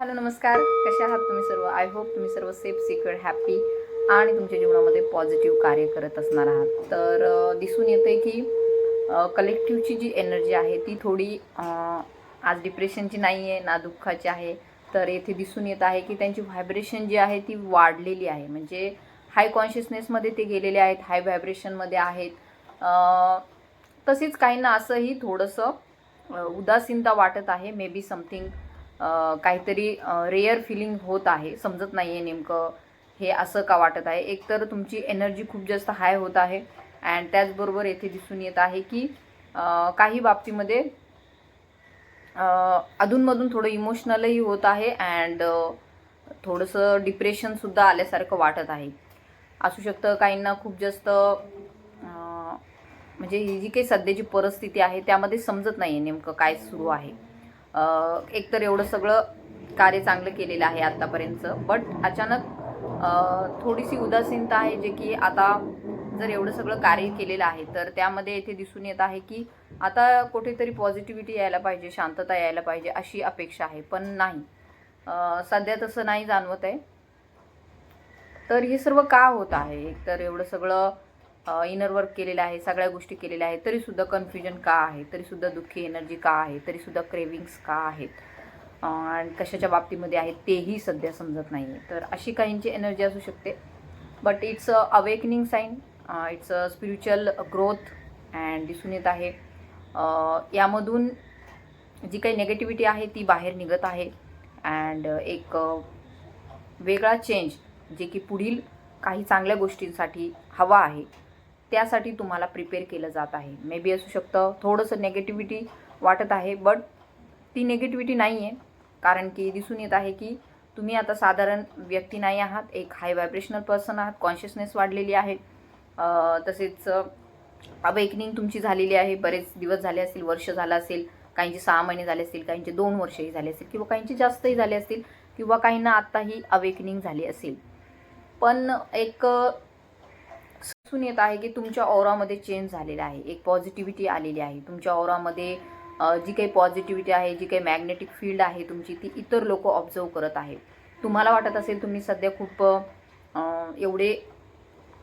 Hello नमस्कार. कसे आहात तुम्ही सर्व? आय होप तुम्ही सर्व सेफ सिक्युअर हॅपी आणि तुमच्या जीवनामध्ये पॉझिटिव्ह कार्य करत असणार आहात. तर दिसून दिसून येते की कलेक्टिव्हची जी एनर्जी आहे ती थोडी आज डिप्रेशनची नाही आहे ना दुःखाची आहे. तर येथे दिसून येत आहे की त्यांची व्हायब्रेशन जी आहे ती वाढलेली आहे. म्हणजे हाय कॉन्शियसनेसमध्ये ते गेलेले आहेत हाय व्हायब्रेशनमध्ये आहेत. तसेच काहींना असंही थोडंसं उदासीनता वाटत आहे. मे बी समथिंग काहीतरी रेअर फिलिंग होत आहे. समजत नाही आहे नेमकं हे असं का वाटत आहे. एकतर तुमची एनर्जी खूप जास्त हाय होत आहे अँड त्याचबरोबर येथे दिसून येत आहे की काही बाबतीमध्ये अधूनमधून थोडं इमोशनलही होत आहे अँड थोडंसं डिप्रेशनसुद्धा आल्यासारखं वाटत आहे. असू शकतं काहींना खूप जास्त म्हणजे ही जी काही सध्याची परिस्थिती आहे त्यामध्ये समजत नाही आहे नेमकं काय सुरू आहे. एकतर एवढं सगळं कार्य चांगलं केलेलं आहे आत्तापर्यंतचं बट अचानक थोडीशी उदासीनता आहे जे की आता जर एवढं सगळं कार्य केलेलं आहे तर त्यामध्ये येथे दिसून येत आहे की आता कुठेतरी पॉझिटिव्हिटी यायला पाहिजे शांतता यायला पाहिजे अशी अपेक्षा आहे पण नाही. सध्या तसं नाही जाणवत आहे. तर हे सर्व का होत आहे? एकतर एवढं सगळं इनर वर्क केलेलं आहे सगळ्या गोष्टी केलेल्या आहेत तरीसुद्धा कन्फ्युजन का आहे? तरीसुद्धा दुःखी एनर्जी का आहे? तरीसुद्धा क्रेविंग्स का आहेत? आणि कशाच्या बाबतीमध्ये आहेत तेही सध्या समजत नाही आहे तर अशी काहींची एनर्जी असू शकते. But it's a awakening sign it's a spiritual growth and दिसून येत आहे. यामधून जी काही नेगेटिव्हिटी आहे ती बाहेर निघत आहे. अँड एक वेगळा चेंज जे की पुढील काही चांगल्या गोष्टींसाठी हवा आहे त्यासाठी तुम्हाला प्रिपेअर केलं जात आहे. मे बी असू शकतं थोडंसं नेगेटिव्हिटी वाटत आहे बट ती नेगेटिव्हिटी नाही आहे कारण की दिसून येत आहे की तुम्ही आता साधारण व्यक्ती नाही आहात एक हाय व्हायब्रेशनल पर्सन आहात कॉन्शियसनेस वाढलेली आहे. तसेच अवेकनिंग तुमची झालेली आहे. बरेच दिवस झाले असतील वर्ष झालं असेल काहींचे सहा महिने झाले असतील काहींचे दोन वर्षही झाले असतील किंवा काहींचे जास्तही झाले असतील किंवा काहींना आत्ताही अवेकनिंग झाली असेल. पण एक दिसून येत आहे की तुमच्या ओरामध्ये चेंज झालेला आहे. एक पॉझिटिव्हिटी आलेली आहे. तुमच्या ओरामध्ये जी काही पॉझिटिव्हिटी आहे जी काही मॅग्नेटिक फील्ड आहे तुमची ती इतर लोक ऑब्झर्व करत आहे तुम्हाला वाटत असेल तुम्ही सध्या खूप एवढे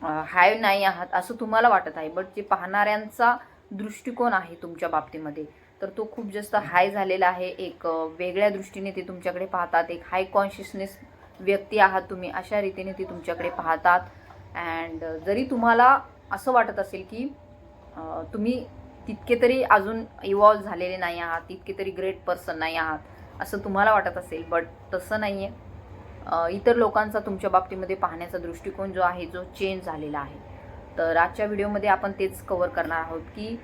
हाय नाही आहात असं तुम्हाला वाटत आहे. बट जे पाहणाऱ्यांचा दृष्टिकोन आहे तुमच्या बाबतीमध्ये तर तो खूप जास्त हाय झालेला आहे. एक वेगळ्या दृष्टीने ते तुमच्याकडे पाहतात. एक हाय कॉन्शियसनेस व्यक्ती आहात तुम्ही अशा रीतीने ते तुमच्याकडे पाहतात. अँड uh, जरी तुम्हाला असं वाटत असेल की तुम्ही तितके तरी अजून इव्हॉल्व झालेले नाही आहात तितके तरी ग्रेट पर्सन नाही आहात असं तुम्हाला वाटत असेल बट तसं नाही आहे इतर लोकांचा तुमच्या बाबतीमध्ये पाहण्याचा दृष्टिकोन जो आहे जो चेंज झालेला आहे. तर आजच्या व्हिडिओमध्ये आपण तेच कवर करणार आहोत की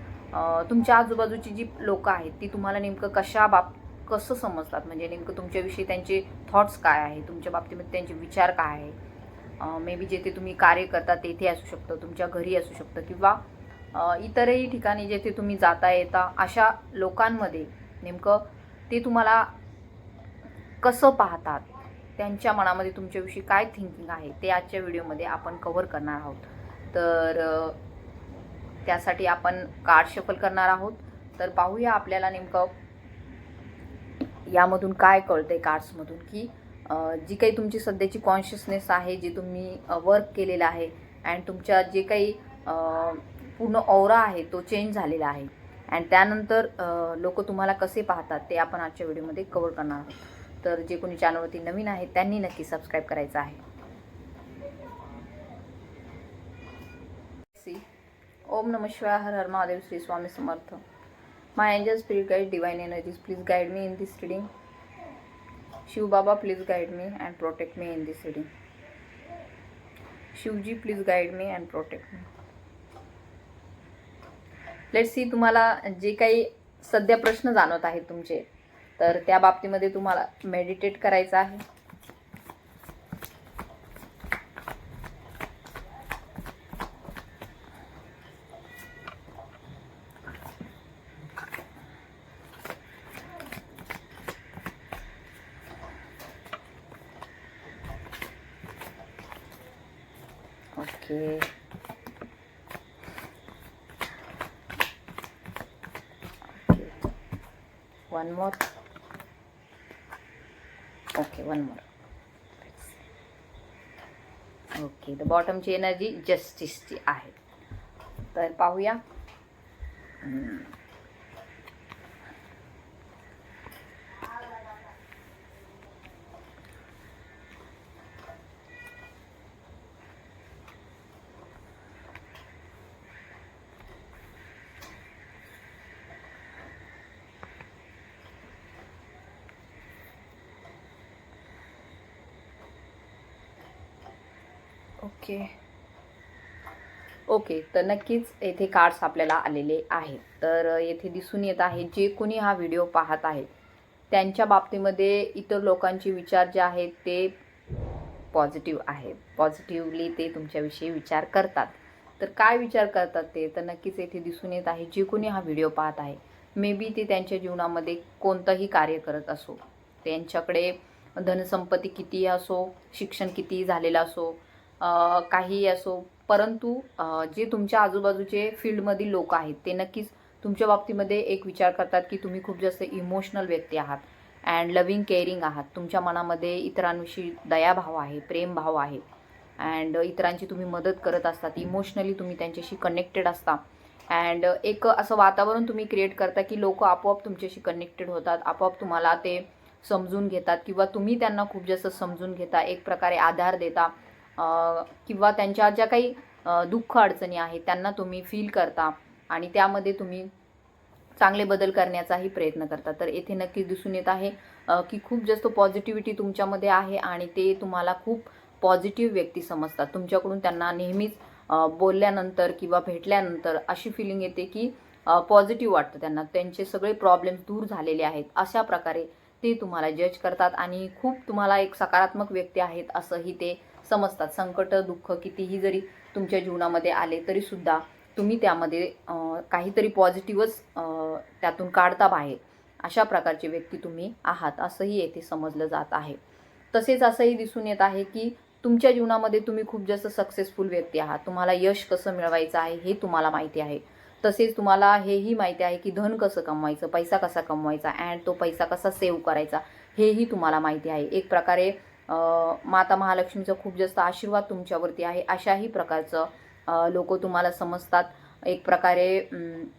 तुमच्या आजूबाजूची जी लोकं आहेत ती तुम्हाला नेमकं कशा बाब कसं समजतात? म्हणजे नेमकं तुमच्याविषयी त्यांचे थॉट्स काय आहे तुमच्या बाबतीमध्ये त्यांचे विचार काय आहे मे बी जेथे तुम्ही कार्य करता तेथे असू शकतं तुमच्या घरी असू शकतं किंवा इतरही ठिकाणी जेथे तुम्ही जाता येता अशा लोकांमध्ये नेमकं ते तुम्हाला कसं पाहतात? त्यांच्या मनामध्ये तुमच्याविषयी काय थिंकिंग आहे? ते आजच्या व्हिडिओमध्ये आपण कवर करणार आहोत. तर त्यासाठी आपण कार्ड शफल करणार आहोत. तर पाहूया आपल्याला नेमकं यामधून काय कळतंय कार्ड्समधून की जी काही तुमची सध्याची कॉन्शियसनेस आहे जे तुम्ही वर्क केलेलं आहे अँड तुमच्या जे काही पूर्ण ओरा आहे तो चेंज झालेला आहे. अँड त्यानंतर लोक तुम्हाला कसे पाहतात ते आपण आजच्या व्हिडिओमध्ये कवर करणार आहोत. तर जे कोणी चॅनलवरती नवीन आहे त्यांनी नक्की सबस्क्राईब करायचं आहे. सी ओम नम शिवाय हर हर Mahadev Shri Swami Samarth. My angel spirit guide divine energies please guide me in this reading Shiv Baba please guide me and protect me in this reading Shivji please guide me and protect me let see तुम्हाला जे काही सध्या प्रश्न जाणवत आहेत तुमचे तर त्या बाबतीमध्ये तुम्हाला मेडिटेट करायचं आहे. Okay one more okay one more okay the बॉटमची energy जस्टिसची आहे. तर पाहूया. Hmm. ओके. ओके तर नक्कीच येथे कार्ड्स आपल्याला आलेले आहेत. तर येथे दिसून येत आहे जे कोणी हा व्हिडिओ पाहत आहेत त्यांच्या बाबतीमध्ये इतर लोकांचे विचार जे आहेत ते पॉझिटिव्ह आहेत. पॉझिटिव्हली ते तुमच्याविषयी विचार करतात. तर काय विचार करतात ते? तर नक्कीच येथे दिसून येत आहे जे कोणी हा व्हिडिओ पाहत आहे मे बी ते त्यांच्या जीवनामध्ये कोणतंही कार्य करत असो त्यांच्याकडे धनसंपत्ती कितीही असो शिक्षण कितीही झालेलं असो काहीही असो परंतु जे तुमच्या आजूबाजूचे फील्डमधील लोक आहेत ते नक्कीच तुमच्या बाबतीमध्ये एक विचार करतात की तुम्ही खूप जास्त इमोशनल व्यक्ती आहात अँड लविंग केअरिंग आहात. तुमच्या मनामध्ये इतरांविषयी दयाभाव आहे प्रेमभाव आहे अँड इतरांची तुम्ही मदत करत असतात इमोशनली तुम्ही त्यांच्याशी कनेक्टेड असता अँड एक असं वातावरण तुम्ही क्रिएट करता की लोक आपोआप तुमच्याशी कनेक्टेड होतात आपोआप तुम्हाला ते समजून घेतात किंवा तुम्ही त्यांना खूप जास्त समजून घेता एक प्रकारे आधार देता किंवा त्यांच्या ज्या काही दुःख अडचणी आहेत त्यांना तुम्ही फील करता आणि त्यामध्ये तुम्ही चांगले बदल करण्याचाही प्रयत्न करता. तर येथे नक्कीच दिसून येत आहे की खूप जास्त पॉझिटिव्हिटी तुमच्यामध्ये आहे आणि ते तुम्हाला खूप पॉझिटिव्ह व्यक्ती समजतात. तुमच्याकडून त्यांना नेहमीच बोलल्यानंतर किंवा भेटल्यानंतर अशी फिलिंग येते की पॉझिटिव्ह वाटतं त्यांना. त्यांचे सगळे प्रॉब्लेम दूर झालेले आहेत. अशा प्रकारे ते तुम्हाला जज करतात आणि खूप तुम्हाला एक सकारात्मक व्यक्ती आहेत असंही ते समजतात. संकट दुःख कितीही जरी तुमच्या जीवनामध्ये आले तरीसुद्धा तुम्ही त्यामध्ये काहीतरी पॉझिटिव्हच त्यातून काढता बाहेर. अशा प्रकारचे व्यक्ती तुम्ही आहात असंही येथे समजलं जात आहे. तसेच असंही दिसून येत आहे की तुमच्या जीवनामध्ये तुम्ही खूप जास्त सक्सेसफुल व्यक्ती आहात. तुम्हाला यश कसं मिळवायचं आहे हे तुम्हाला माहिती आहे. तसेच तुम्हाला हेही माहिती आहे की धन कसं कमवायचं पैसा कसा कमवायचा अँड तो पैसा कसा सेव्ह करायचा हेही तुम्हाला माहिती आहे. एक प्रकारे माता महालक्ष्मीचा खूप जास्त आशीर्वाद तुमच्यावरती आहे अशाही प्रकारचं लोक तुम्हाला समजतात. एक प्रकारे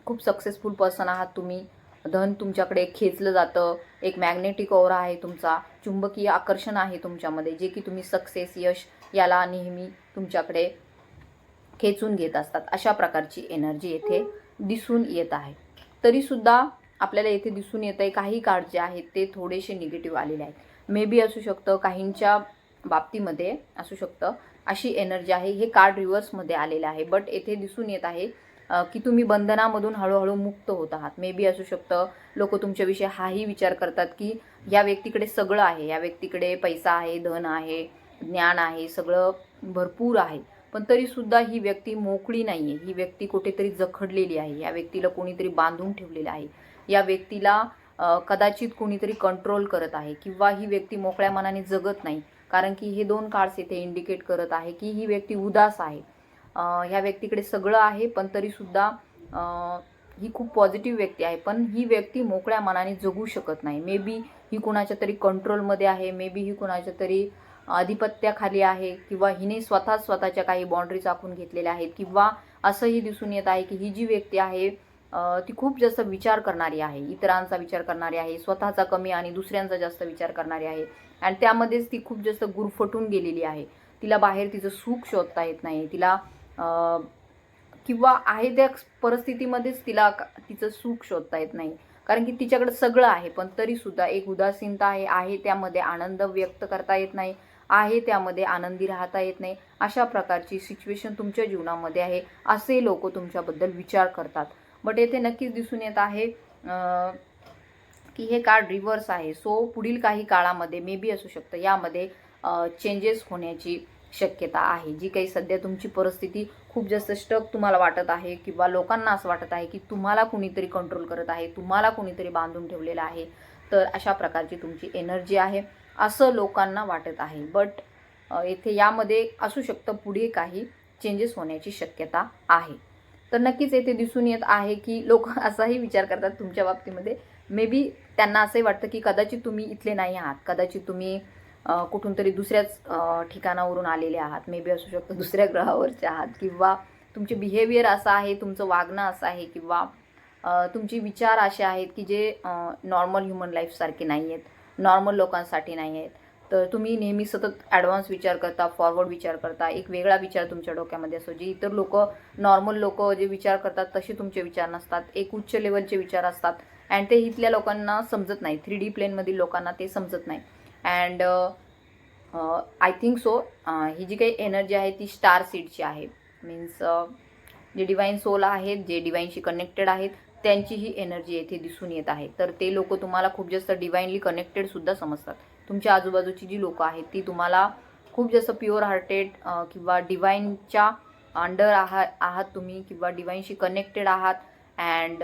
खूप सक्सेसफुल पर्सन आहात तुम्ही. धन तुमच्याकडे खेचलं जातं. एक मॅग्नेटिक ओरा आहे तुमचा. चुंबकीय आकर्षण आहे तुमच्यामध्ये जे की तुम्ही सक्सेस यश याला नेहमी तुमच्याकडे खेचून घेत असतात. अशा प्रकारची एनर्जी येथे दिसून येत आहे. तरीसुद्धा आपल्याला येथे दिसून येत आहे काही कार्ड जे आहेत ते थोडेसे निगेटिव्ह आलेले आहेत. मे बी असू शकतं काहींच्या बाबतीमध्ये असू शकतं अशी एनर्जी आहे. हे कार्ड रिव्हर्समध्ये आलेलं आहे. बट येथे दिसून येत आहे की तुम्ही बंधनामधून हळूहळू मुक्त होत आहात. मे बी असू शकतं लोक तुमच्याविषयी हाही विचार करतात की या व्यक्तीकडे सगळं आहे. या व्यक्तीकडे पैसा आहे धन आहे ज्ञान आहे सगळं भरपूर आहे. पण तरीसुद्धा ही व्यक्ती मोकळी नाही आहे ही व्यक्ती कुठेतरी जखडलेली आहे. या व्यक्तीला कोणीतरी बांधून ठेवलेलं आहे. या व्यक्तीला कदाचित कोणीतरी कंट्रोल करत आहे किंवा ही व्यक्ती मोकळ्या मनाने जगत नाही. कारण की हे दोन कार्ड्स इथे इंडिकेट करत आहे की ही व्यक्ती उदास आहे. ह्या व्यक्तीकडे सगळं आहे पण तरीसुद्धा ही खूप पॉझिटिव्ह व्यक्ती आहे. पण ही व्यक्ती मोकळ्या मनाने जगू शकत नाही. मे बी ही कुणाच्या तरी कंट्रोलमध्ये आहे मे बी ही कुणाच्या तरी आधिपत्याखाली आहे किंवा हिने स्वतः स्वतःच्या काही बाउंड्रीज आखून घेतलेल्या आहेत किंवा असंही दिसून येत आहे की ही जी व्यक्ती आहे ती खूप जास्त विचार करणारी आहे इतरांचा विचार करणारी आहे स्वतःचा कमी आणि दुसऱ्यांचा जास्त विचार करणारी आहे. आणि त्यामध्येच ती खूप जास्त गुरफटून गेलेली आहे. तिला बाहेर तिचं सुख शोधता येत नाही. तिला किंवा आहे त्या परिस्थितीमध्येच तिला तिचं सुख शोधता येत नाही. कारण की तिच्याकडे सगळं आहे पण तरीसुद्धा एक उदासीनता आहे आहे त्यामध्ये आनंद व्यक्त करता येत नाही आहे त्यामध्ये आनंदी राहता येत नाही. अशा प्रकारची सिच्युएशन तुमच्या जीवनामध्ये आहे असे लोक तुमच्याबद्दल विचार करतात. बट येथे नक्कीच दिसून येत आहे की हे कार्ड रिव्हर्स आहे. सो पुढील काही काळामध्ये मे बी असू शकतं. यामध्ये चेंजेस होण्याची शक्यता आहे. जी काही सध्या तुमची परिस्थिती खूप जास्त स्टक तुम्हाला वाटत आहे किंवा लोकांना असं वाटत आहे की तुम्हाला कुणीतरी कंट्रोल करत आहे तुम्हाला कुणीतरी बांधून ठेवलेलं आहे तर अशा प्रकारची तुमची एनर्जी आहे असं लोकांना वाटत आहे. बट येथे यामध्ये असू शकतं पुढे काही चेंजेस होण्याची शक्यता आहे. तर नक्कीच येथे दिसून येत आहे की लोक असाही विचार करतात तुमच्या बाबतीमध्ये. मे बी त्यांना असंही वाटतं की कदाचित तुम्ही इथले नाही आहात. कदाचित तुम्ही कुठून तरी दुसऱ्याच ठिकाणावरून आलेले आहात. मे बी असू शकतं दुसऱ्या ग्रहावरचे आहात किंवा तुमचे बिहेवियर असं आहे तुमचं वागणं असं आहे किंवा तुमचे विचार असे आहेत की जे नॉर्मल ह्युमन लाईफसारखे नाही आहेत नॉर्मल लोकांसाठी नाही आहेत तर तुम्ही नेहमी सतत ॲडव्हान्स विचार करता फॉरवर्ड विचार करता एक वेगळा विचार तुमच्या डोक्यामध्ये असतो. जे इतर लोक नॉर्मल लोक जे विचार करतात तसे तुमचे विचार नसतात. एक उच्च लेवलचे विचार असतात. अँड ते इथल्या लोकांना समजत नाही. थ्री डी प्लेनमधील लोकांना ते समजत नाही. अँड आय थिंक सो ही जी काही एनर्जी आहे ती स्टार सीडची आहे. मीन्स जे डिवाईन सोल आहेत जे डिवाईनशी कनेक्टेड आहेत त्यांची ही एनर्जी येथे दिसून येत आहे. तर ते लोक तुम्हाला खूप जास्त डिवाईनली कनेक्टेडसुद्धा समजतात. तुमच्या आजूबाजूची जी लोकं आहेत ती तुम्हाला खूप जास्त प्युअर हार्टेड किंवा डिवाईनच्या अंडर आहात आहात तुम्ही किंवा डिवाईनशी कनेक्टेड आहात and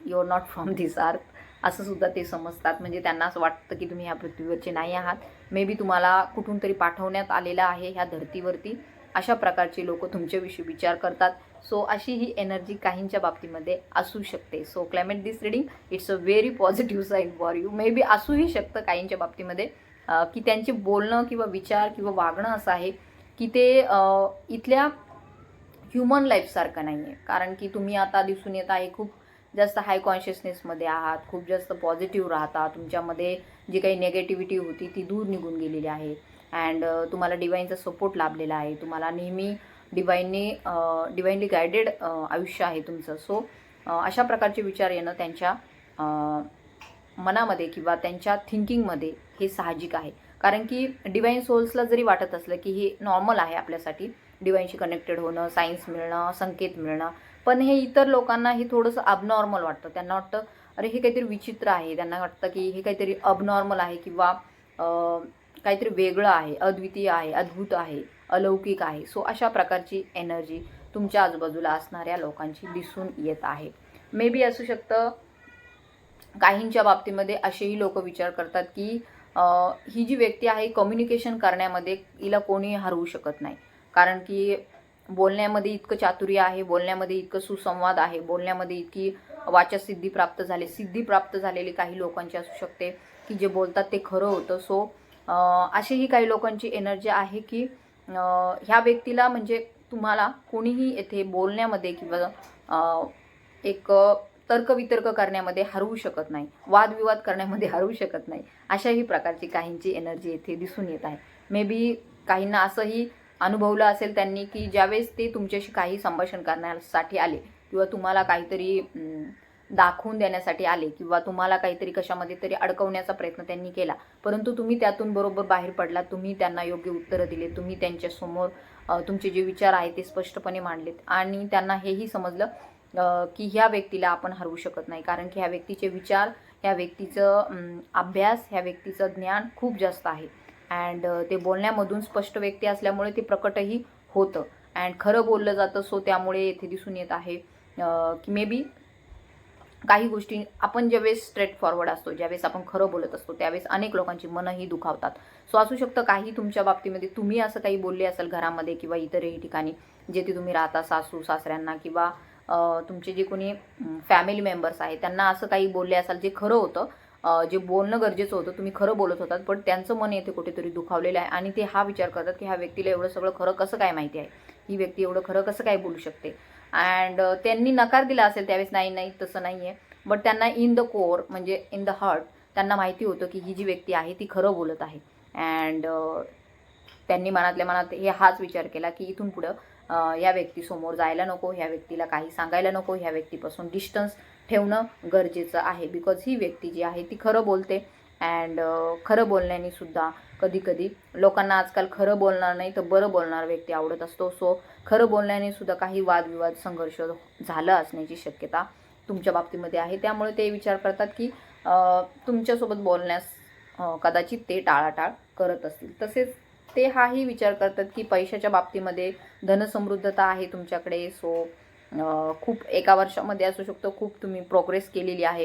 your not from this earth असं सुद्धा ते समजतात. म्हणजे त्यांना असं वाटतं की तुम्ही ह्या पृथ्वीवरचे नाही आहात. मे बी तुम्हाला कुठून तरी पाठवण्यात आलेलं आहे ह्या धर्तीवरती. अशा प्रकारचे लोक तुमच्याविषयी विचार करतात. सो अशी ही एनर्जी काहींच्या बाबतीमध्ये असू शकते. So climate this reading it's a very positive sign for you may be असूही शकतं काहींच्या बाबतीमध्ये की त्यांचे बोलणं किंवा विचार किंवा वागणं असं आहे की ते इथल्या ह्युमन लाईफसारखं नाही आहे कारण की तुम्ही आता दिसून येत आहे खूप जास्त हाय कॉन्शियसनेसमध्ये आहात खूप जास्त पॉझिटिव्ह राहता तुमच्यामध्ये जी काही नेगेटिव्हिटी होती ती दूर निघून गेलेली आहे. अँड तुम्हाला डिवाईनचा सपोर्ट लाभलेला आहे. तुम्हाला नेहमी डिवाईनने डिवाईनली गायडेड आयुष्य आहे तुमचं. सो अशा प्रकारचे विचार येणं त्यांच्या मनामध्ये किंवा त्यांच्या थिंकिंगमध्ये हे साहजिक आहे. कारण की डिवाईन सोल्सला जरी वाटत असलं की हे नॉर्मल आहे आपल्यासाठी डिवाईनशी कनेक्टेड होणं सायन्स मिळणं संकेत मिळणं पण हे इतर लोकांना हे थोडंसं अबनॉर्मल वाटतं. त्यांना वाटतं अरे हे काहीतरी विचित्र आहे. त्यांना वाटतं की हे काहीतरी अबनॉर्मल आहे किंवा काहीतरी वेगळं आहे अद्वितीय आहे अद्भुत आहे. अलौकिक आहे. सो अशा प्रकारची एनर्जी तुमच्या आजूबाजूला असणाऱ्या लोकांची दिसून येत आहे. मे बी असू शकतं काहींच्या बाबतीमध्ये असेही लोक विचार करतात की ही जी व्यक्ती आहे कम्युनिकेशन करण्यामध्ये हिला कोणी हरवू शकत नाही. कारण की बोलण्यामध्ये इतकं चातुर्य आहे बोलण्यामध्ये इतकं सुसंवाद आहे बोलण्यामध्ये इतकी वाचसिद्धी प्राप्त झाली सिद्धी प्राप्त झालेली काही लोकांची असू शकते की जे बोलतात ते खरं होतं. सो अशीही काही लोकांची एनर्जी आहे की ह्या व्यक्तीला म्हणजे तुम्हाला कोणीही येथे बोलण्यामध्ये किंवा एक तर्कवितर्क करण्यामध्ये हरवू शकत नाही. वादविवाद करण्यामध्ये हरवू शकत नाही. अशाही प्रकारची काहींची एनर्जी येथे दिसून येत आहे. मे बी काहींना असंही अनुभवलं असेल त्यांनी की ज्यावेळेस ते तुमच्याशी काही संभाषण करण्यासाठी आले किंवा तुम्हाला काहीतरी दाखवून देण्यासाठी आले किंवा तुम्हाला काहीतरी कशामध्ये तरी अडकवण्याचा प्रयत्न त्यांनी केला. परंतु तुम्ही त्यातून बरोबर बाहेर पडलात तुम्ही त्यांना योग्य उत्तरं दिले तुम्ही त्यांच्यासमोर तुमचे जे विचार आहेत ते स्पष्टपणे मांडलेत. आणि त्यांना हेही समजलं की ह्या व्यक्तीला आपण हरवू शकत नाही. कारण की ह्या व्यक्तीचे विचार ह्या व्यक्तीचं अभ्यास ह्या व्यक्तीचं ज्ञान खूप जास्त आहे. अँड ते बोलण्यामधून स्पष्ट व्यक्ती असल्यामुळे ते प्रकटही होतं. अँड खरं बोललं जातं सो त्यामुळे येथे दिसून येत आहे की मे बी काही गोष्टी आपण ज्यावेळेस स्ट्रेट फॉरवर्ड असतो ज्यावेळेस आपण खरं बोलत असतो त्यावेळेस अनेक लोकांची मनंही दुखावतात. सो असू शकतं काही तुमच्या बाबतीमध्ये तुम्ही असं काही बोलले असाल घरामध्ये किंवा इतरही ठिकाणी जेथे तुम्ही राहता सासू सासऱ्यांना किंवा तुमचे जे कोणी फॅमिली मेंबर्स आहेत त्यांना असं काही बोलले असाल जे खरं होतं जे बोलणं गरजेचं होतं तुम्ही खरं बोलत होतात पण त्यांचं मन येथे कुठेतरी दुखावलेलं आहे आणि ते हा विचार करतात की ह्या व्यक्तीला एवढं सगळं खरं कसं काय माहिती आहे? ही व्यक्ती एवढं खरं कसं काय बोलू शकते? अँड uh, त्यांनी नकार दिला असेल त्यावेळेस नाही नाही तसं नाही आहे बट त्यांना इन द कोर म्हणजे इन द हार्ट त्यांना माहिती होतं की ही जी व्यक्ती आहे ती खरं बोलत आहे. अँड uh, त्यांनी मनातल्या मनात हे हाच विचार केला की इथून पुढं या व्यक्तीसमोर जायला नको ह्या व्यक्तीला काही सांगायला नको ह्या व्यक्तीपासून डिस्टन्स ठेवणं गरजेचं आहे. बिकॉज ही व्यक्ती जी आहे ती खरं बोलते. अँड खरं बोलण्याने सुद्धा कधी कधी लोकांना आजकाल खरं बोलणार नाही तर बरं बोलणार व्यक्ती आवडत असतो. सो खरं बोलण्याने सुद्धा काही वादविवाद संघर्ष झालं असण्याची शक्यता तुमच्या बाबतीमध्ये आहे. त्यामुळे ते विचार करतात की तुमच्यासोबत बोलण्यास कदाचित ते टाळाटाळ करत असतील. तसेच ते हाही विचार करतात की पैशाच्या बाबतीमध्ये धनसमृद्धता आहे तुमच्याकडे. सो खूप एका वर्षामध्ये असू शकतो खूप तुम्ही प्रोग्रेस केलेली आहे.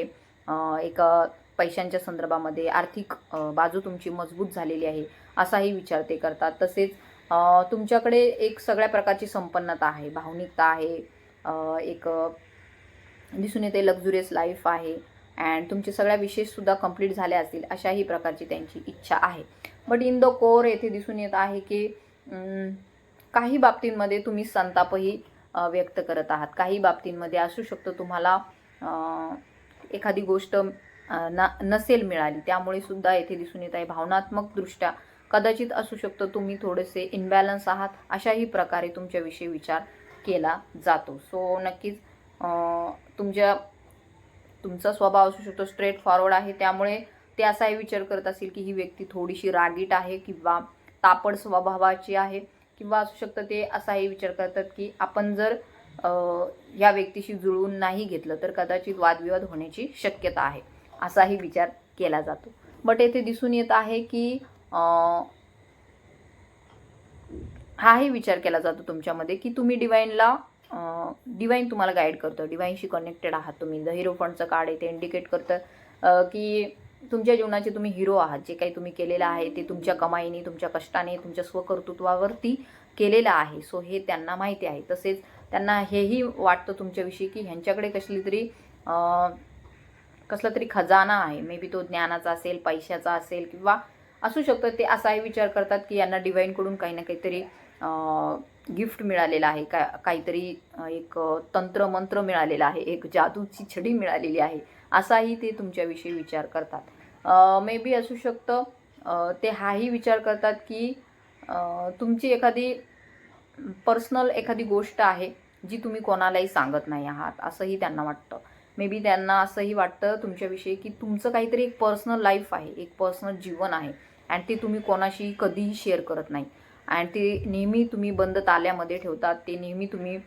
एक पैशांच्या संदर्भामध्ये आर्थिक बाजू तुमची मजबूत झालेली आहे असाही विचार ते करतात. तसेच तुमच्याकडे एक सगळ्या प्रकारची संपन्नता आहे भावनिकता आहे एक दिसून येते लक्झुरियस लाईफ आहे अँड तुमचे सगळ्या विशेषसुद्धा कंप्लीट झाल्या असतील अशाही प्रकारची त्यांची इच्छा आहे. बट इन द कोर येथे दिसून येत आहे की काही बाबतींमध्ये तुम्ही संतापही व्यक्त करत आहात. काही बाबतींमध्ये असू शकतं तुम्हाला एखादी गोष्ट न नसेल मिळाली. त्यामुळे सुद्धा येथे दिसून येत आहे भावनात्मकदृष्ट्या. कदाचित असू शकतं तुम्ही थोडेसे इनबॅलन्स आहात अशाही प्रकारे तुमच्याविषयी विचार केला जातो. सो नक्कीच तुमच्या तुमचा स्वभाव असू शकतो स्ट्रेट फॉरवर्ड आहे. त्यामुळे ते असाही विचार करत असेल की ही व्यक्ती थोडीशी रागीट आहे किंवा तापड स्वभावाची आहे किंवा असू शकतं ते असाही विचार करतात की आपण जर या व्यक्तीशी जुळवून नाही घेतलं तर कदाचित वादविवाद होण्याची शक्यता आहे. असाही विचार केला जातो. बट येथे दिसून येत आहे की हाही विचार केला जातो तुमच्यामध्ये की तुम्ही डिवाईनला डिवाईन तुम्हाला गाईड करतं डिवाईनशी कनेक्टेड आहात तुम्ही. द हिरो फंडचं कार्ड आहे ते इंडिकेट करतं की तुमच्या जीवनाचे तुम्ही हिरो आहात. जे काही तुम्ही केलेलं आहे ते तुमच्या कमाईने तुमच्या कष्टाने तुमच्या स्वकर्तृत्वावरती केलेलं आहे. सो हे त्यांना माहिती आहे. तसेच त्यांना हेही वाटतं तुमच्याविषयी की ह्यांच्याकडे कसली तरी कसला तरी खजाना आहे. मे बी तो ज्ञानाचा असेल पैशाचा असेल किंवा असू शकतं ते असाही विचार करतात की यांना डिवाईनकडून काही ना काहीतरी गिफ्ट मिळालेलं आहे. का काहीतरी एक तंत्रमंत्र तंत्र मंत्र मिळालेलं आहे. एक जादूची छडी मिळालेली आहे. असाही ते तुमच्याविषयी विचार करतात. मे बी असू शकतं ते हाही विचार करतात की तुमची एखादी पर्सनल एखादी गोष्ट आहे जी तुम्ही कोणालाही सांगत नाही आहात. असंही त्यांना वाटतं. मे बी त्यांना असंही वाटतं तुमच्याविषयी की तुमचं काहीतरी एक पर्सनल लाईफ आहे एक पर्सनल जीवन आहे. अँड ते तुम्ही कोणाशी कधीही शेअर करत नाही. अँड ते नेहमी तुम्ही बंद ताल्यामध्ये ठेवतात ते नेहमी तुम्ही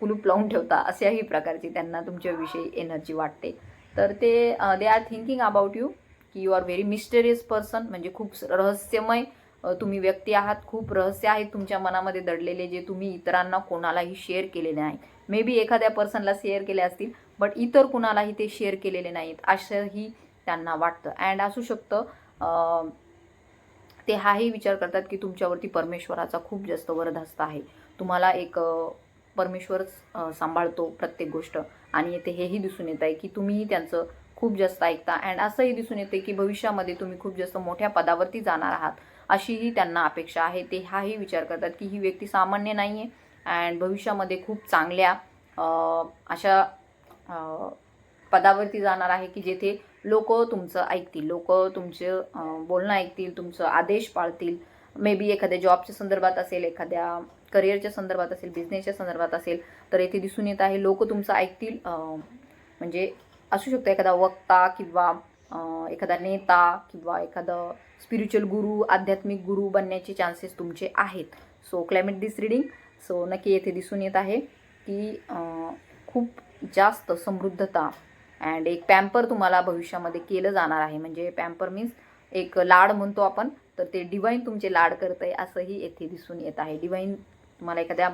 कुलूप लावून ठेवता अशाही प्रकारची त्यांना तुमच्याविषयी एनर्जी वाटते. तर ते they are thinking about you की you are very mysterious person म्हणजे खूप रहस्यमय तुम्ही व्यक्ती आहात खूप रहस्य आहेत तुमच्या मनामध्ये दडलेले जे तुम्ही इतरांना कोणालाही शेअर केलेले नाही. मे बी एखाद्या पर्सनला शेअर केले असतील बट इतर कुणालाही ते शेअर केलेले नाहीत. असंही त्यांना वाटतं. अँड असू शकतं ते हाही विचार करतात की तुमच्यावरती परमेश्वराचा खूप जास्त वरदहस्त आहे. तुम्हाला एक परमेश्वरच सांभाळतो प्रत्येक गोष्ट. आणि येथे हेही दिसून येत आहे की तुम्हीही त्यांचं खूप जास्त ऐकता. अँड असंही दिसून येते की भविष्यामध्ये तुम्ही खूप जास्त मोठ्या पदावरती जाणार आहात. अशीही त्यांना अपेक्षा आहे. ते हाही विचार करतात की ही व्यक्ती सामान्य नाही आहे अँड भविष्यामध्ये खूप चांगल्या अशा पदावरती जाणार आहे की जेथे लोक तुमचं ऐकतील लोक तुमचं बोलणं ऐकतील तुमचं आदेश पाळतील. मे बी एखाद्या जॉबच्या संदर्भात असेल एखाद्या करिअरच्या संदर्भात असेल बिझनेसच्या संदर्भात असेल तर येथे दिसून येत आहे लोक तुमचं ऐकतील म्हणजे असू शकतं एखादा वक्ता किंवा एखादा नेता किंवा एखादं स्पिरिच्युअल गुरु आध्यात्मिक गुरु बनण्याचे चान्सेस तुमचे आहेत. So climate this reading so नक्की येथे दिसून येत आहे की खूप जास्त समृद्धता अँड एक पॅम्पर तुम्हाला भविष्यामध्ये केलं जाणार आहे. म्हणजे पॅम्पर मीन्स एक लाड म्हणतो आपण तर ते डिवाईन तुमचे लाड करत आहे असंही येथे दिसून येत आहे. डिवाईन तुम्हाला एखाद्या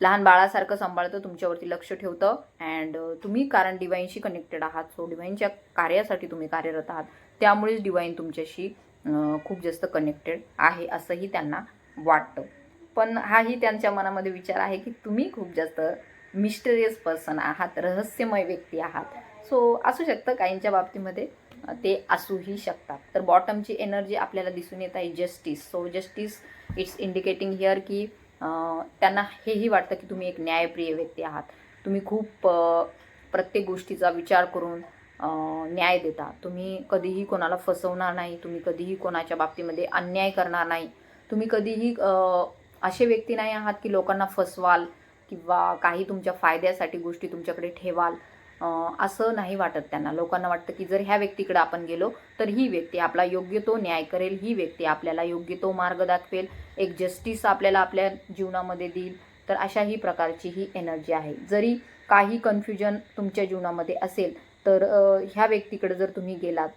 लहान बाळासारखं सांभाळतं तुमच्यावरती लक्ष ठेवतं अँड तुम्ही कारण डिवाईनशी कनेक्टेड आहात. सो डिवाईनच्या कार्यासाठी तुम्ही कार्यरत आहात. त्यामुळेच डिवाईन तुमच्याशी खूप जास्त कनेक्टेड आहे असंही त्यांना वाटतं. पण हाही त्यांच्या मनामध्ये विचार आहे की तुम्ही खूप जास्त मिस्टरियस पर्सन आहात रहस्यमय व्यक्ती आहात. सो असू शकतं काहींच्या बाबतीमध्ये ते असूही शकतात. तर बॉटमची एनर्जी आपल्याला दिसून येत आहे justice so justice it's indicating here की त्यांना हेही वाटतं की तुम्ही एक न्यायप्रिय व्यक्ती आहात. तुम्ही खूप प्रत्येक गोष्टीचा विचार करून न्याय देता. तुम्ही कधीही कोणाला फसवणार नाही तुम्ही कधीही कोणाच्या बाबतीमध्ये अन्याय करणार नाही. तुम्ही कधीही असे व्यक्ती नाही आहात की लोकांना फसवाल किंवा काही तुमच्या फायद्यासाठी गोष्टी तुमच्याकडे ठेवाल असं नाही वाटत त्यांना. लोकांना वाटतं की जर ह्या व्यक्तीकडे आपण गेलो तर ही व्यक्ती आपला योग्य तो न्याय करेल ही व्यक्ती आपल्याला योग्य तो मार्ग दाखवेल एक जस्टिस आपल्याला आपल्या जीवनामध्ये देईल. तर अशाही प्रकारची ही एनर्जी आहे. जरी काही कन्फ्युजन तुमच्या जीवनामध्ये असेल तर ह्या व्यक्तीकडे जर तुम्ही गेलात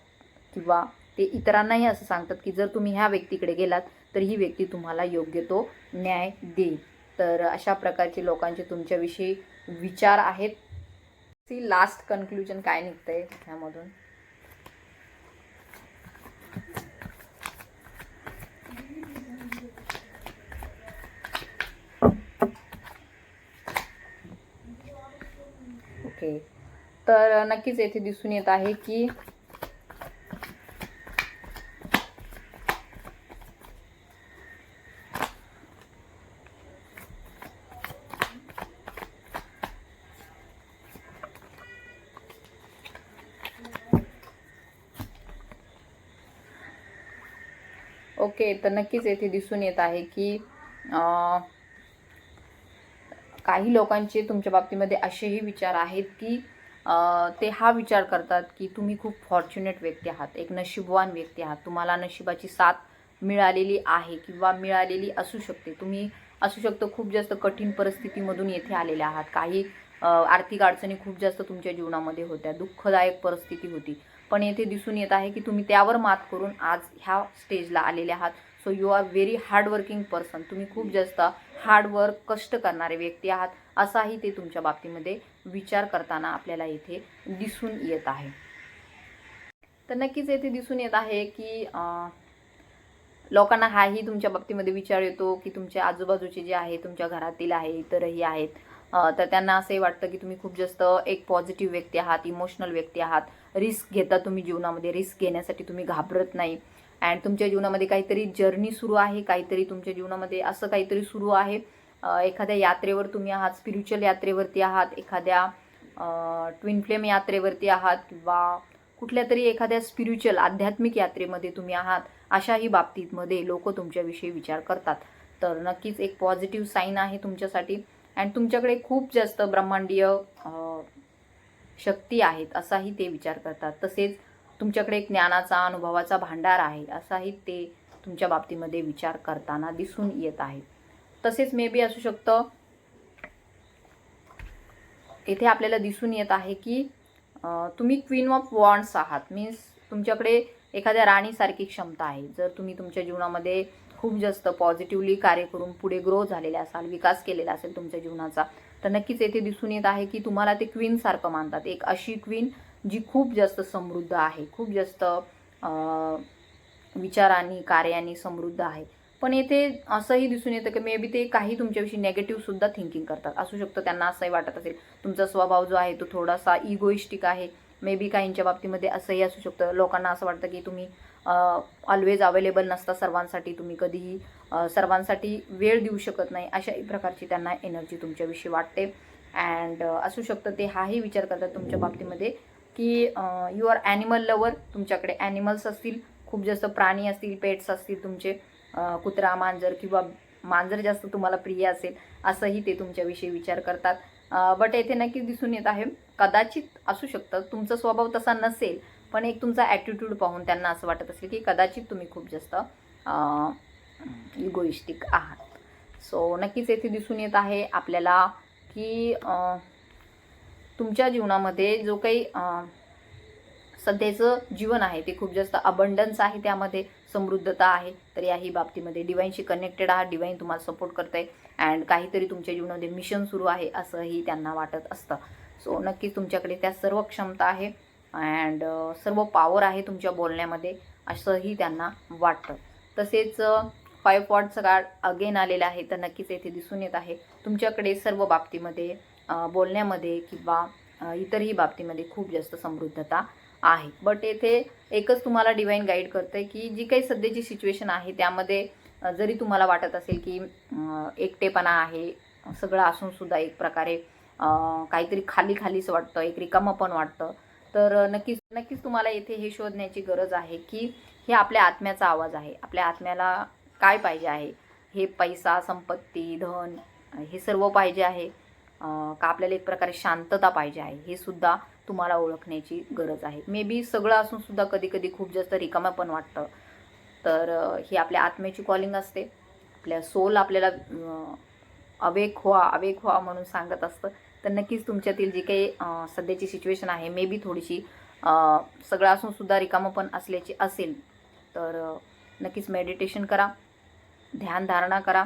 किंवा ते इतरांनाही असं सांगतात की जर तुम्ही ह्या व्यक्तीकडे गेलात तर ही व्यक्ती तुम्हाला योग्य तो न्याय देईल. तर अशा प्रकारचे लोकांचे तुमच्याविषयी विचार आहेत. ती लास्ट कन्क्लुजन काय निघतंय ह्यामधून? ओके तर नक्कीच येथे दिसून येत आहे की ओके तर नक्कीच येथे दिसून येत आहे की काही लोकांचे तुमच्या बाबतीमध्ये असेही विचार आहेत की ते हा विचार करतात की तुम्ही खूप फॉर्च्युनेट व्यक्ती आहात एक नशीबवान व्यक्ती आहात. तुम्हाला नशिबाची साथ मिळालेली आहे किंवा मिळालेली असू शकते. तुम्ही असू शकतं खूप जास्त कठीण परिस्थितीमधून येथे आलेले आहात. काही आर्थिक अडचणी खूप जास्त तुमच्या जीवनामध्ये होत्या. दुःखदायक परिस्थिती होती. पण येथे दिसून येत आहे की तुम्ही त्यावर मात करून आज ह्या स्टेजला आलेले आहात. So you are very hardworking person तुम्ही खूप जास्त हार्डवर्क कष्ट करणारे व्यक्ती आहात असाही ते तुमच्या बाबतीमध्ये विचार करताना आपल्याला येथे दिसून येत आहे. तर नक्कीच येथे दिसून येत आहे की लोकांना हाही तुमच्या बाबतीमध्ये विचार येतो की तुमच्या आजूबाजूचे जे आहे तुमच्या घरातील आहे इतरही आहेत. तर त्यांना असंही वाटतं की तुम्ही खूप जास्त एक पॉझिटिव्ह व्यक्ती आहात इमोशनल व्यक्ती आहात. रिस्क घेता तुम्ही जीवनामध्ये रिस्क घेण्यासाठी तुम्ही घाबरत नाही. अँड तुमच्या जीवनामध्ये काहीतरी जर्नी सुरू आहे काहीतरी तुमच्या जीवनामध्ये असं काहीतरी सुरू आहे. एखाद्या यात्रेवर तुम्ही आहात स्पिरिच्युअल यात्रेवरती आहात एखाद्या ट्विन फ्लेम यात्रेवरती आहात किंवा कुठल्या तरी एखाद्या स्पिरिच्युअल आध्यात्मिक यात्रेमध्ये तुम्ही आहात अशाही बाबतीमध्ये लोक तुमच्याविषयी विचार करतात. तर नक्कीच एक पॉझिटिव्ह साईन आहे तुमच्यासाठी. अँड तुमच्याकडे खूप जास्त ब्रह्मांडीय शक्ती आहेत असाही ते विचार करतात. तसेच तुमच्याकडे एक ज्ञानाचा अनुभवाचा भांडार आहे असाही ते तुमच्या बाबतीमध्ये विचार करताना दिसून येत आहे तसेच मे बी असू शकतं येथे आपल्याला दिसून येत आहे की तुम्ही क्वीन ऑफ वॉन्ड्स आहात. मीन्स तुमच्याकडे एखाद्या राणीसारखी क्षमता आहे. जर तुम्ही तुमच्या जीवनामध्ये खूप जास्त पॉझिटिव्हली कार्य करून पुढे ग्रो झालेले असाल विकास केलेला असेल तुमच्या जीवनाचा तर नक्कीच येथे दिसून येत आहे की तुम्हाला ते क्वीनसारखं मानतात. एक अशी क्वीन जी खूप जास्त समृद्ध आहे. खूप जास्त विचारांनी कार्याने समृद्ध आहे. पण येथे असंही दिसून येतं की मे बी ते काही तुमच्याविषयी नेगेटिव्ह सुद्धा थिंकिंग करतात. असू शकतं त्यांना असंही वाटत असेल तुमचा स्वभाव जो आहे तो थोडासा इगोइस्टिक आहे. मे बी काहींच्या बाबतीमध्ये असंही असू शकतं. लोकांना असं वाटतं की तुम्ही ऑलवेज अवेलेबल नसता सर्वांसाठी. तुम्ही कधीही सर्वांसाठी वेळ देऊ शकत नाही. अशाही प्रकारची त्यांना एनर्जी तुमच्याविषयी वाटते. अँड असू शकतं ते हाही विचार करतात तुमच्या बाबतीमध्ये की यू आर ॲनिमल लवर तुमच्याकडे ॲनिमल्स असतील. खूप जास्त प्राणी असतील पेट्स असतील तुमचे. कुत्रा मांजर किंवा मांजर जास्त तुम्हाला प्रिय असेल असंही ते तुमच्याविषयी विचार करतात. बट येथे नक्कीच दिसून येत आहे कदाचित असू शकतं तुमचा स्वभाव तसा नसेल पण एक तुमचा ॲटिट्यूड पाहून त्यांना असं वाटत असेल की कदाचित तुम्ही खूप जास्त इगोइस्टिक आहात. सो नक्कीच येथे दिसून येत आहे आपल्याला की तुमच्या जीवनामध्ये जो काही सध्याचं जीवन आहे ते खूप जास्त अबंडन्स आहे त्यामध्ये. समृद्धता आहे तर याही बाबतीमध्ये डिवाईनशी कनेक्टेड आहात डिवाईन तुम्हाला सपोर्ट करत आहे अँड काहीतरी तुमच्या जीवनामध्ये मिशन सुरू आहे असंही त्यांना वाटत असतं. सो नक्कीच तुमच्याकडे त्या सर्व क्षमता आहे अँड सर्व पॉवर आहे तुमच्या बोलण्यामध्ये असंही त्यांना वाटतं. तसेच फाईव्ह पॉटचं कार्ड अगेन आलेलं आहे तर नक्कीच येथे दिसून येत आहे. तुमच्याकडे सर्व बाबतीमध्ये बोलण्यामध्ये किंवा इतरही बाबतीमध्ये खूप जास्त समृद्धता आहे. बट येथे एकच तुम्हाला डिवाईन गाईड करतं आहे की जी काही सध्याची सिच्युएशन आहे त्यामध्ये जरी तुम्हाला वाटत असेल की एकटेपणा आहे सगळं असून सुद्धा एक प्रकारे काहीतरी खाली खालीच वाटतं एक रिकामं पण वाटतं तर नक्कीच नक्कीच तुम्हाला येथे हे शोधण्याची गरज आहे की हे आपल्या आत्म्याचा आवाज आहे. आपल्या आत्म्याला काय पाहिजे आहे? हे पैसा संपत्ती धन हे सर्व पाहिजे आहे. का आपल्याला एक प्रकारे शांतता पाहिजे आहे? हे सुद्धा तुम्हाला ओळखण्याची गरज आहे. मे बी सगळं असून सुद्धा कधी कधी खूप जास्त रिकामं पण वाटतं. तर ही आपल्या आत्म्याची कॉलिंग असते. आपल्या सोल आपल्याला अवेक व्हा अवेक व्हा म्हणून सांगत असतं. तर नक्कीच तुमच्यातील जी काही सध्याची सिच्युएशन आहे मे बी थोडीशी सगळं असून सुद्धा रिकामं पण असल्याची असेल तर नक्कीच मेडिटेशन करा. ध्यानधारणा करा.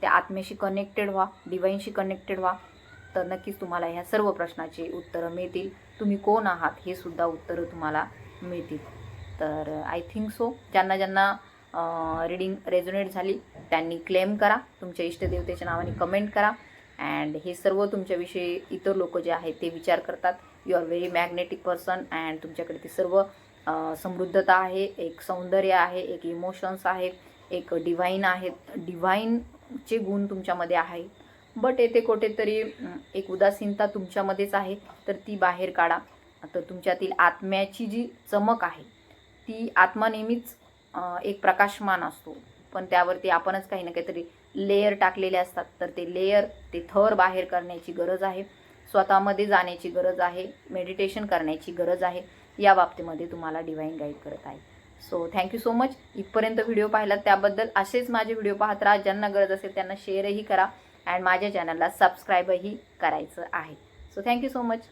त्या आत्म्याशी कनेक्टेड व्हा. डिवाईनशी कनेक्टेड व्हा. तर नक्कीच तुम्हाला ह्या सर्व प्रश्नाची उत्तरं मिळतील. तुम्ही कोण आहात हे सुद्धा उत्तरं तुम्हाला मिळतील. तर आय थिंक सो ज्यांना ज्यांना रीडिंग रेझोनेट झाली त्यांनी क्लेम करा. तुमच्या इष्टदेवतेच्या नावाने कमेंट करा. अँड हे सर्व तुमच्याविषयी इतर लोक जे आहेत ते विचार करतात. You are very magnetic person and तुमच्याकडे ती सर्व समृद्धता आहे. एक सौंदर्य आहे एक इमोशन्स आहे एक डिव्हाइन आहेत डिव्हाइनचे गुण तुमच्यामध्ये आहे बट येथे कुठेतरी एक उदासीनता तुमच्यामध्येच आहे तर ती बाहेर काढा. तर तुमच्यातील आत्म्याची जी चमक आहे ती आत्मा नेहमीच एक प्रकाशमान असतो. पण त्यावरती आपणच काही ना काहीतरी लेयर टाकलेले असतात. तर ते लेयर ते थर बाहेर करण्याची गरज आहे. स्वतःमध्ये जाण्याची गरज आहे. मेडिटेशन करण्याची गरज आहे. या बाबतीमध्ये तुम्हाला डिवाईन गाईड करत आहे. So thank you so much इथपर्यंत व्हिडिओ पाहिलात त्याबद्दल असेच माझे व्हिडिओ पाहत राहा. ज्यांना गरज असेल त्यांना शेअरही करा. अँड माझ्या चॅनलला सबस्क्राईबही करायचं आहे. So thank you so much